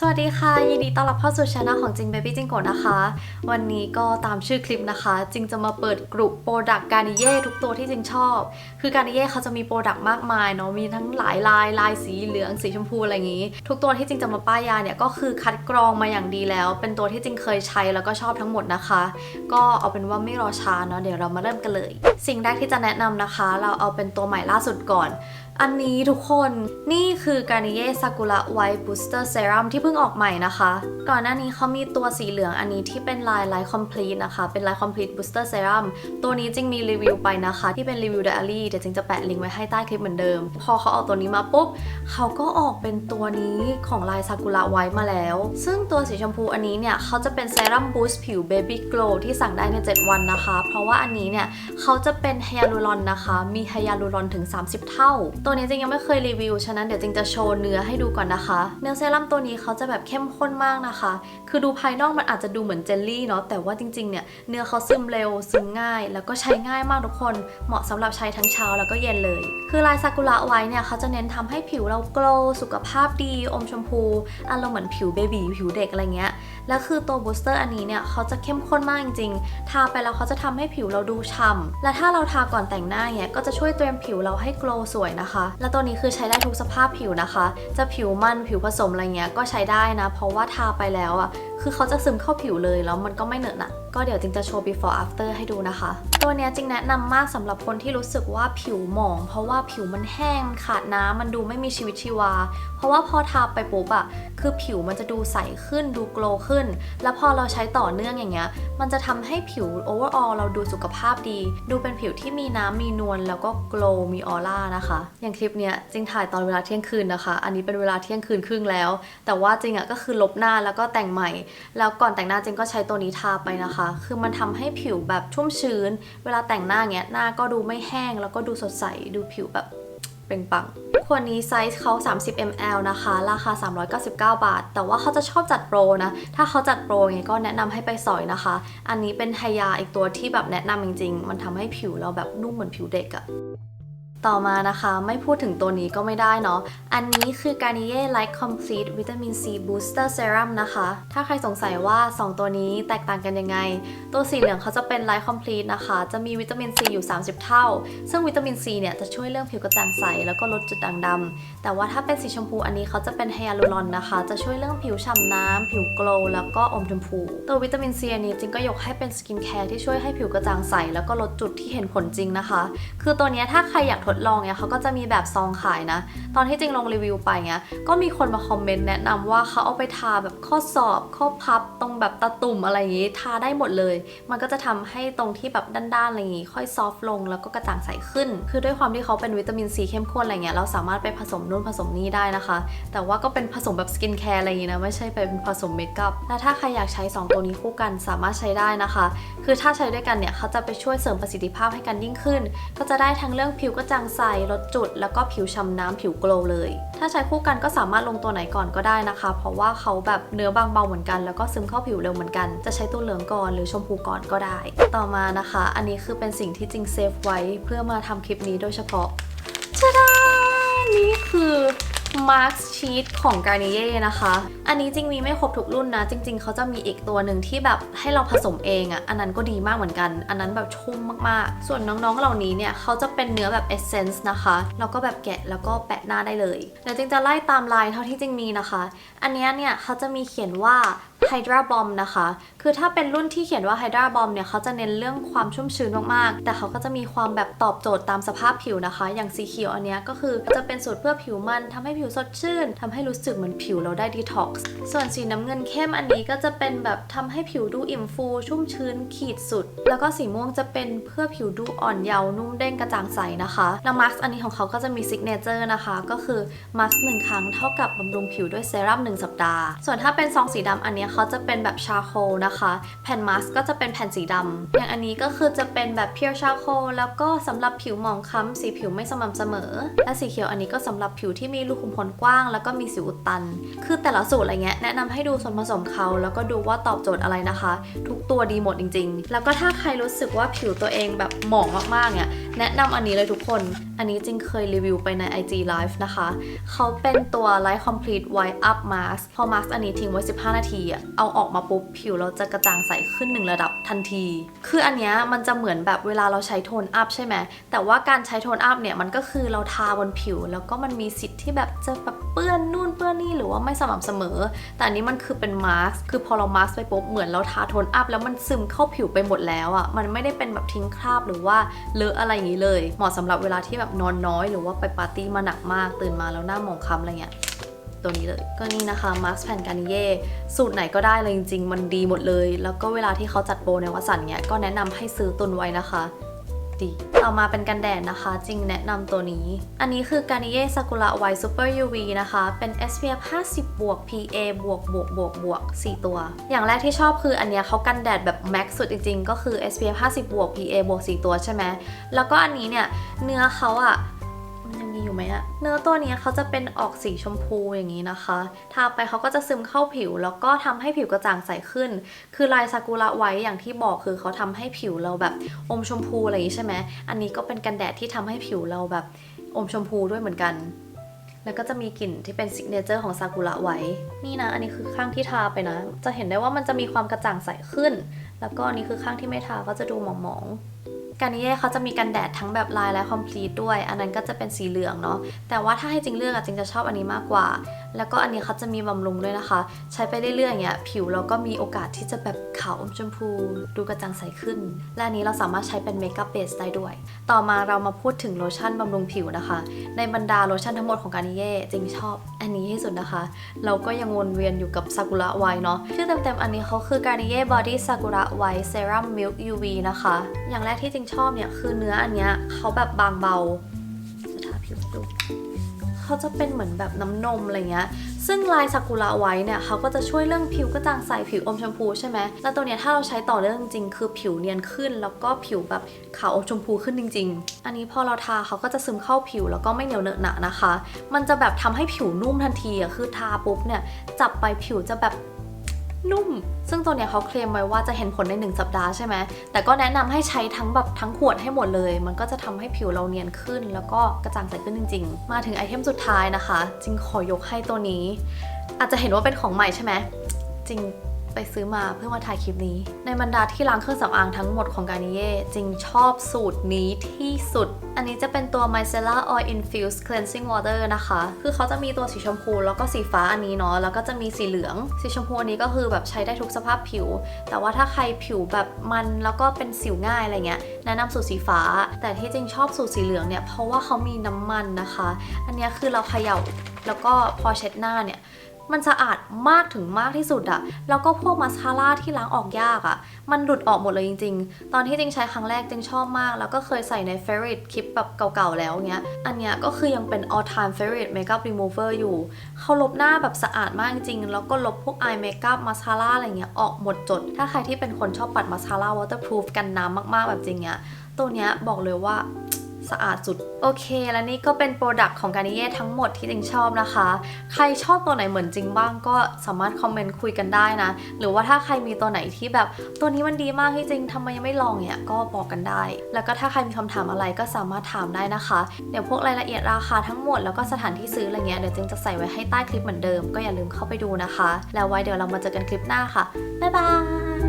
สวัสดีค่ะ ยินดีต้อนรับเข้าสู่ช anel ของจิง Baby จิงโกนะคะ วันนี้ก็ตามชื่อคลิปนะคะจิงจะมาเปิดกลุ่มโปรดักต์การิเย่ทุกตัวที่จิงชอบ คือการิเย่เขาจะมีโปรดักต์มากมายเนาะมีทั้งหลายลายลายสีเหลืองสีชมพูอะไรอย่างนี้ ทุกตัวที่จิงจะมาป้ายยาเนี่ยก็คือคัดกรองมาอย่างดีแล้ว เป็นตัวที่จิงเคยใช้แล้วก็ชอบทั้งหมดนะคะ ก็เอาเป็นว่าไม่รอช้าเนาะเดี๋ยวเรามาเริ่มกันเลย สิ่งแรกที่จะแนะนำนะคะ เราเอาเป็นตัวใหม่ล่าสุดก่อน อันนี้ทุกคนนี่คือ Garnier Sakura White Booster Serum ที่เพิ่งออกใหม่นะคะ ก่อนหน้านี้เขามีตัวสีเหลืองอันนี้ที่เป็นลาย Light Complete นะคะ เป็น Light Complete Booster Serum ตัวนี้จริงมีรีวิวไปนะคะ ที่เป็นรีวิว Diary เดี๋ยวจริงจะแปะลิงก์ไว้ให้ใต้คลิปเหมือนเดิม พอเขาเอาตัวนี้มาปุ๊บเขาก็ออกเป็นตัวนี้ของลาย Sakura White มาแล้ว ซึ่งตัวสีชมพูอันนี้เนี่ยเขาจะเป็นเซรั่มบูสต์ผิว Baby Glow ที่สั่งได้ใน 7 วันนะคะ เพราะว่าอันนี้เนี่ยเขาจะเป็นไฮยาลูรอนนะคะ มีไฮยาลูรอนถึง 30 เท่าตัวนี้จริงยังไม่เคยรีวิว ฉะนั้นเดี๋ยวจริงจะโชว์เนื้อให้ดูก่อนนะคะ เนื้อเซรั่มตัวนี้เขาจะแบบเข้มข้นมากนะคะ คือดูภายนอกมันอาจจะดูเหมือนเจลลี่เนาะ แต่ว่าจริงๆ เนี่ย เนื้อเขาซึมเร็ว ซึมง่าย แล้วก็ใช้ง่ายมากทุกคน เหมาะสำหรับใช้ทั้งเช้าแล้วก็เย็นเลย คือลายซากุระไว้เนี่ยเขาจะเน้นทำให้ผิวเราโกลสุขภาพดี อมชมพู อารมณ์เหมือนผิวเบบีผิวเด็กอะไรเงี้ย แล้วคือตัวบูสเตอร์อันนี้เนี่ยเขาจะเข้มข้นมากจริงๆ ทาไปแล้วเขาจะทำให้ผิวเราดูฉ่ำและถ้าเราทาก่อนแต่งหน้าเนี่ยก็จะช่วยเตรียมผิวเราให้โกลสวยนะคะ และตัวนี้คือใช้ได้ทุกสภาพผิวนะคะ จะผิวมันผิวผสมอะไรเงี้ยก็ใช้ได้นะ เพราะว่าทาไปแล้วอะคือเขาจะซึมเข้าผิวเลยแล้วมันก็ไม่เหนอะหนะ ก็เดี๋ยวจริงจะโชว์ before after ให้ดูนะคะ ตัวเนี้ยจริงแนะนำมากสำหรับคนที่รู้สึกว่าผิวหมอง เพราะว่าผิวมันแห้งขาดน้ำมันดูไม่มีชีวิตชีวา เพราะว่าพอทาไปปุ๊บอะคือผิวมันจะดูใสขึ้นดูโกลว์ขึ้น แล้วพอเราใช้ต่อเนื่องอย่างเงี้ย มันจะทำให้ผิว overall เราดูสุขภาพดี ดูเป็นผิวที่มีน้ำมีนวลแล้วก็โกลว์มีออร่านะคะ อย่างคลิปเนี้ยจริงถ่ายตอนเวลาเที่ยงคืนนะคะ อันนี้เป็นเวลาเที่ยงคืนครึ่งแล้ว แต่ว่าจริงอะก็คือลบหน้าแล้วก็แต่งใหม่ แล้วก่อนแต่งหน้าจริงก็ใช้ตัวนี้ทาไปนะคะคือมันทำให้ผิวแบบชุ่มชื้น เวลาแต่งหน้าเงี้ยหน้าก็ดูไม่แห้ง แล้วก็ดูสดใสดูผิวแบบเปล่งปังขวดนี้ไซส์เขา 30 ml นะคะ ราคา 399 บาท แต่ว่าเขาจะชอบจัดโปรนะ ถ้าเขาจัดโปรไงก็แนะนำให้ไปสอยนะคะ อันนี้เป็นไฮยาอีกตัวที่แบบแนะนำจริงๆ มันทำให้ผิวเราแบบนุ่มเหมือนผิวเด็กอะ ต่อมานะคะไม่พูดถึงตัวนี้ก็ไม่ได้เนาะ อันนี้คือ Garnier Light Complete Vitamin C Booster Serum นะคะ ถ้าใครสงสัยว่า 2 ตัวนี้แตกต่างกันยังไง ตัวสีเหลืองเขาจะเป็น Light Complete นะคะ จะมีวิตามิน C อยู่ 30 เท่า ซึ่งวิตามิน C เนี่ยจะช่วยเรื่องผิวกระจ่างใส แล้วก็ลดจุดด่างดำแต่ว่าถ้าเป็นสีชมพูอันนี้เขาจะเป็นไฮยาลูรอนนะคะ จะช่วยเรื่องผิวฉ่ำน้ำผิวโกลว์แล้วก็อมชมพู ตัววิตามิน C อันนี้จริงก็ยกให้เป็นสกินแคร์ที่ช่วยให้ผิวกระจ่างใสแล้วก็ลดจุดที่เห็นผลจริงนะคะ คือตัวนี้ถ้าใครอยากทดลองเนี่ยเขาก็จะมีแบบซองขายนะ ตอนที่จริงลงรีวิวไปเงี้ยก็มีคนมาคอมเมนต์แนะนำว่าเขาเอาไปทาแบบข้อศอกข้อพับ ตรงแบบตะตุ่มอะไรอย่างงี้ ทาได้หมดเลย มันก็จะทำให้ตรงที่แบบด้านๆอะไรอย่างงี้ ค่อยซอฟต์ลงแล้วก็กระจ่างใสขึ้น คือด้วยความที่เขาเป็นวิตามินซีเข้มข้นอะไรเงี้ยเราสามารถไปผสมนู่นผสมนี่ได้นะคะ แต่ว่าก็เป็นผสมแบบสกินแคร์อะไรอย่างงี้นะไม่ใช่ไปเป็นผสมเมคอัพและถ้าใครอยากใช้สองตัวนี้คู่กันสามารถใช้ได้นะคะ คือถ้าใช้ด้วยกันเนี่ยเขาจะไปช่วยเสริมประสิทธิภาพให้กันยิ่งขึ้น ก็จะได้ทั้งเรื่องผิวกระจ่างใสลดจุด แล้วก็ผิวฉ่ำน้ำผิวโกลเลย ถ้าใช้คู่กันก็สามารถลงตัวไหนก่อนก็ได้นะคะ เพราะว่าเขาแบบเนื้อบางเบาเหมือนกัน แล้วก็ซึมเข้าผิวเร็วเหมือนกัน จะใช้ตัวเหลืองก่อนหรือชมพูก่อนก็ได้ ต่อมานะคะ อันนี้คือเป็นสิ่งที่จริงเซฟไว้เพื่อมาทำคลิปนี้โดยเฉพาะชะดานี่คือ Mark s ชีสของ Garnier นะคะ อันนี้จริงมีไม่ครบทุกรุ่นนะ จริง ๆ เขาจะมีอีกตัวหนึ่งที่แบบให้เราผสมเองอะ่ะ อันนั้นก็ดีมากเหมือนกัน อันนั้นแบบชุ่มมากๆ ส่วนน้องๆ เหล่านี้เนี่ยเขาจะเป็นเนื้อแบบ Essence นะคะ แล้วก็แบบแกะแล้วก็แปะหน้าได้เลย เดี๋ยวจริงจะไล่ตามลายเท่าที่จริงมีนะคะ อันนี้เนี่ยเขาจะมีเขียนว่า Hydra Bomb นะคะ คือถ้าเป็นรุ่นที่เขียนว่า Hydra Bomb เนี่ยเขาจะเน้นเรื่องความชุ่มชื้นมากๆ แต่เขาก็จะมีความแบบตอบโจทย์ตามสภาพผิวนะคะ อย่างสีเขียวอันเนี้ยก็คือจะเป็นสูตรเพื่อผิวมันทำให้ผิวสดชื่นทำให้รู้สึกเหมือนผิวเราได้ดีท็อกซ์ ส่วนสีน้ำเงินเข้มอันนี้ก็จะเป็นแบบทำให้ผิวดูอิ่มฟู ชุ่มชื้นขีดสุด แล้วก็สีม่วงจะเป็นเพื่อผิวดูอ่อนเยาว์นุ่มเด้งกระจ่างใสนะคะแล้วมาร์กอันนี้ของเขาก็จะมีซิกเนเจอร์นะคะ ก็คือมาร์กหนึ่งครั้งเท่ากับบำรุงผิวด้วยเซรั่ม1สัปดาห์ ส่วนถ้าเป็นซองสีดำอันเนี้ยเขาจะเป็นแบบชาโคลนะคะ แผ่นมาสก์ก็จะเป็นแผ่นสีดำอย่างอันนี้ก็คือจะเป็นแบบเพียวชาโคลแล้วก็สำหรับผิวหมองคล้ำสีผิวไม่สม่ำเสมอ และสีเขียวอันนี้ก็สำหรับผิวที่มีรูขุมมขนกว้าง แล้วก็มีสิวอุดตัน คือแต่ละสูตรอะไรเงี้ยแนะนำให้ดูส่วนผสมเขาแล้วก็ดูว่าตอบโจทย์อะไรนะคะ ทุกตัวดีหมดจริง ๆ แล้วก็ถ้าใครรู้สึกว่าผิวตัวเองแบบหมองมากๆเนี่ยแนะนำอันนี้เลยทุกคน อันนี้จริงเคยรีวิวไปใน IG Live นะคะ เขาเป็นตัว Light Complete White Up Mask พอ mask อันนี้ทิ้งไว้ 15 นาทีอะเอาออกมาปุ๊บผิวเราจะกระจ่างใสขึ้นหนึ่งระดับทันที คืออันเนี้ยมันจะเหมือนแบบเวลาเราใช้โทนอัพใช่ไหมแต่ว่าการใช้โทนอัพเนี่ยมันก็คือเราทาบนผิว แล้วก็มันมีสิทธิ์ที่แบบจะแบบเปื้อนนู่นเปื้อนนี่หรือว่าไม่สม่ำเสมอ แต่อันนี้มันคือเป็นมาร์กคือพอเรามาร์กไปปุ๊บเหมือนเราทาโทนอัพแล้วมันซึมเข้าผิวไปหมดแล้วอะ่ะมันไม่ได้เป็นแบบทิ้งคราบหรือว่าเลอะอะไรอย่างนี้เลย เหมาะสำหรับเวลาที่แบบนอนน้อย หรือว่าไปปาร์ตี้มาหนักมากตื่นมาแล้วหน้าหมองคล้ำอะไรเงี้ย ตัวนี้เลย ก็นี่นะคะมาร์คแผ่นกานิเย่สูตรไหนก็ได้เลยจริงๆ มันดีหมดเลย แล้วก็เวลาที่เขาจัดโปรในวัสันเนี้ยก็แนะนำให้ซื้อตุนไว้นะคะดีต่อมาเป็นกันแดดนะคะ จริงแนะนำตัวนี้ อันนี้คือ Garnier Sakura White Super UV นะคะ เป็น SPF 50บวก PA บวกบวกบวกบวก4ตัว อย่างแรกที่ชอบคืออันเนี้ยเขากันแดดแบบแม็กสุดจริงๆ ก็คือ SPF 50บวก PA บวก4ตัวใช่ไหม แล้วก็อันนี้เนี่ย เนื้อเขาอะ ยังมีอยู่ไหมอะเนื้อตัวนี้เขาจะเป็นออกสีชมพูอย่างนี้นะคะ ทาไปเขาก็จะซึมเข้าผิว แล้วก็ทำให้ผิวกระจ่างใสขึ้น คือลายซากุระไว้อย่างที่บอกคือเขาทำให้ผิวเราแบบอมชมพูอะไรอย่างนี้ใช่ไหมอันนี้ก็เป็นกันแดดที่ทำให้ผิวเราแบบอมชมพูด้วยเหมือนกัน แล้วก็จะมีกลิ่นที่เป็นซิกเนเจอร์ของซากุระไว้ นี่นะ อันนี้คือข้างที่ทาไปนะ จะเห็นได้ว่ามันจะมีความกระจ่างใสขึ้น แล้วก็อันนี้คือข้างที่ไม่ทาก็จะดูหมองๆ การนิเย่เขาจะมีกันแดดทั้งแบบลายและคอมพลีทด้วย อันนั้นก็จะเป็นสีเหลืองเนาะ แต่ว่าถ้าให้จริงเลือกอะจริงจะชอบอันนี้มากกว่า แล้วก็อันนี้เขาจะมีบำรุงด้วยนะคะ ใช้ไปเรื่อยๆอย่างเงี้ยผิวเราก็มีโอกาสที่จะแบบขาวอมชมพู ดูกระจ่างใสขึ้น และอันนี้เราสามารถใช้เป็นเมคอัพเบสได้ด้วย ต่อมาเรามาพูดถึงโลชั่นบำรุงผิวนะคะ ในบรรดาโลชั่นทั้งหมดของการนิเย่จริงชอบ อันนี้ที่สุดนะคะ เราก็ยังวนเวียนอยู่กับซากุระไวเนาะชื่อเต็มๆอันนี้เขาคือ Garnier Body Sakura White Serum Milk UV นะคะ อย่างแรกที่จริงชอบเนี่ยคือเนื้ออันเนี้ยเขาแบบบางเบาจะทาผิวดูเขาจะเป็นเหมือนแบบน้ำนมอะไรเงี้ย ซึ่งลายซากุระไว้เนี่ยเขาก็จะช่วยเรื่องผิวกระจ่างใสผิวอมชมพูใช่ไหมแล้วตัวเนี้ยถ้าเราใช้ต่อเนื่องจริงคือผิวเนียนขึ้น แล้วก็ผิวแบบขาวอมชมพูขึ้นจริง ๆ อันนี้พอเราทาเขาก็จะซึมเข้าผิวแล้วก็ไม่เหนียวเหนอะหนะนะคะ มันจะแบบทำให้ผิวนุ่มทันทีอะคือทาปุ๊บเนี่ยจับไปผิวจะแบบ นุ่ม ซึ่งตัวเนี้ยเขาเคลมไว้ว่าจะเห็นผลใน 1 สัปดาห์ใช่ไหม แต่ก็แนะนำให้ใช้ทั้งแบบทั้งขวดให้หมดเลย มันก็จะทำให้ผิวเราเนียนขึ้น แล้วก็กระจ่างใสขึ้นจริง ๆ มาถึงไอเทมสุดท้ายนะคะ จริงขอยกให้ตัวนี้ อาจจะเห็นว่าเป็นของใหม่ใช่ไหมจริง ไปซื้อมาเพื่อมาถ่ายคลิปนี้ ในบรรดาที่ล้างเครื่องสำอางทั้งหมดของการนิเย่จริงชอบสูตรนี้ที่สุด อันนี้จะเป็นตัว Micellar Oil Infused Cleansing Water นะคะ คือเขาจะมีตัวสีชมพูแล้วก็สีฟ้าอันนี้เนาะแล้วก็จะมีสีเหลือง สีชมพูอันนี้ก็คือแบบใช้ได้ทุกสภาพผิว แต่ว่าถ้าใครผิวแบบมันแล้วก็เป็นสิวง่ายอะไรเงี้ยแนะนำสูตรสีฟ้า แต่ที่จริงชอบสูตรสีเหลืองเนี่ยเพราะว่าเขามีน้ำมันนะคะ อันนี้คือเราเขย่าแล้วก็พอเช็ดหน้าเนี่ย มันสะอาดมากถึงมากที่สุดอะแล้วก็พวกมาสคาร่าที่ล้างออกยากอะมันหลุดออกหมดเลยจริง ๆ ตอนที่จิงใช้ครั้งแรกจิงชอบมาก แล้วก็เคยใส่ใน f a v o r i t คลิปแบบเก่าๆแล้วเงี้ย อันเนี้ยก็คือยังเป็น all time favorite makeup remover อยู่ เขาลบหน้าแบบสะอาดมากจริงๆแล้วก็ลบพวก eye makeup มาสคาร่าอะไรเงี้ยออกหมดจด ถ้าใครที่เป็นคนชอบปัดมาสคาร่า waterproof กันน้ำมากๆ แบบจริงเนี้ยตัวเนี้ยบอกเลยว่า สะอาดสุด โอเค และนี่ก็เป็นโปรดักต์ของการนิเย่ทั้งหมดที่จิงชอบนะคะ ใครชอบตัวไหนเหมือนจริงบ้างก็สามารถคอมเมนต์คุยกันได้นะ หรือว่าถ้าใครมีตัวไหนที่แบบ ตัวนี้มันดีมากที่จริงทำไมยังไม่ลองเนี่ยก็บอกกันได้ แล้วก็ถ้าใครมีคำถามอะไรก็สามารถถามได้นะคะ เดี๋ยวพวกรายละเอียดราคาทั้งหมดแล้วก็สถานที่ซื้ออะไรเงี้ยเดี๋ยวจิงจะใส่ไว้ให้ใต้คลิปเหมือนเดิมก็อย่าลืมเข้าไปดูนะคะ แล้วไว้เดี๋ยวเรามาเจอกันคลิปหน้าค่ะบ๊ายบาย